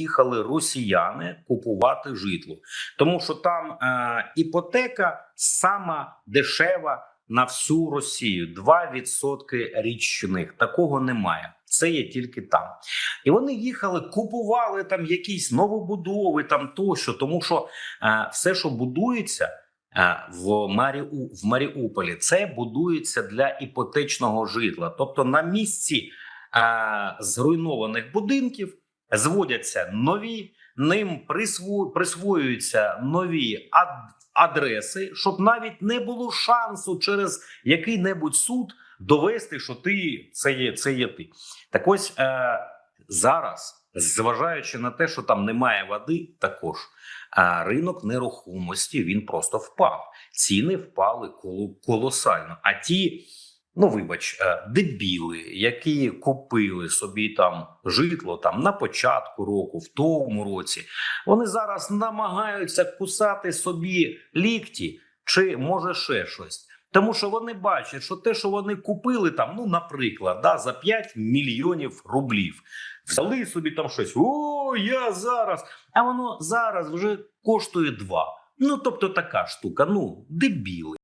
їхали росіяни купувати житло, тому що там е, іпотека сама дешева на всю Росію 2% річних. Такого немає. Це є тільки там. І вони їхали, купували там якісь новобудови, там тощо, тому що е, все, що будується. е, В Маріу в Маріуполі це будується для іпотечного житла, тобто на місці е, зруйнованих будинків зводяться нові, ним присво, присвоюються нові ад, адреси, щоб навіть не було шансу через який-небудь суд довести, що ти це є, це є ти. Так ось е, зараз, зважаючи на те, що там немає води, також е, ринок нерухомості він просто впав. Ціни впали коло, колосально. А ті, ну вибач, е, дебіли, які купили собі там житло там на початку року, в тому році, вони зараз намагаються кусати собі лікті, чи може ще щось. Тому що вони бачать, що те, що вони купили там, ну, наприклад, да, за 5 мільйонів рублів, взяли собі там щось. О, я зараз. А воно зараз вже коштує 2. Ну, тобто така штука, ну, дебіли.